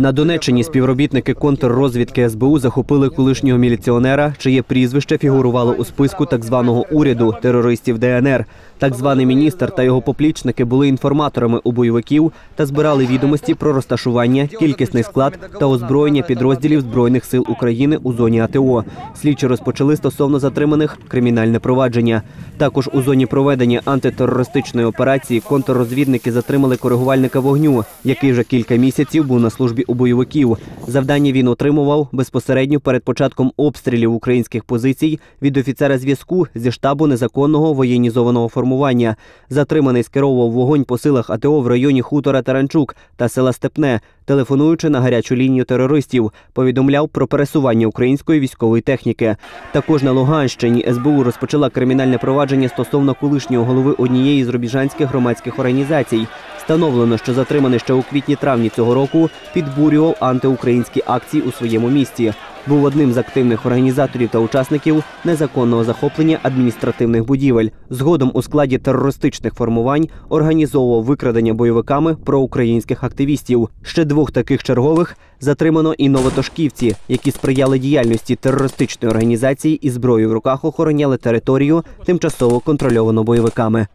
На Донеччині співробітники контррозвідки СБУ захопили колишнього міліціонера, чиє прізвище фігурувало у списку так званого уряду терористів ДНР. Так званий міністр та його поплічники були інформаторами у бойовиків та збирали відомості про розташування, кількісний склад та озброєння підрозділів збройних сил України у зоні АТО. Слідчі розпочали стосовно затриманих кримінальне провадження. Також у зоні проведення антитерористичної операції контррозвідники затримали коригувальника вогню, який вже кілька місяців був на службі у бойовиків. Завдання він отримував безпосередньо перед початком обстрілів українських позицій від офіцера зв'язку зі штабу незаконного воєнізованого формування. Затриманий скеровував вогонь по силах АТО в районі хутора Таранчук та села Степне, телефонуючи на гарячу лінію терористів, повідомляв про пересування української військової техніки. Також на Луганщині СБУ розпочала кримінальне провадження стосовно колишнього голови однієї з рубіжанських громадських організацій. Встановлено, що затриманий ще у квітні-травні цього року підбурював антиукраїнські акції у своєму місті. Був одним з активних організаторів та учасників незаконного захоплення адміністративних будівель. Згодом у складі терористичних формувань організовував викрадення бойовиками проукраїнських активістів. Ще двох таких чергових затримано і новотошківці, які сприяли діяльності терористичної організації і зброєю в руках охороняли територію, тимчасово контрольовану бойовиками.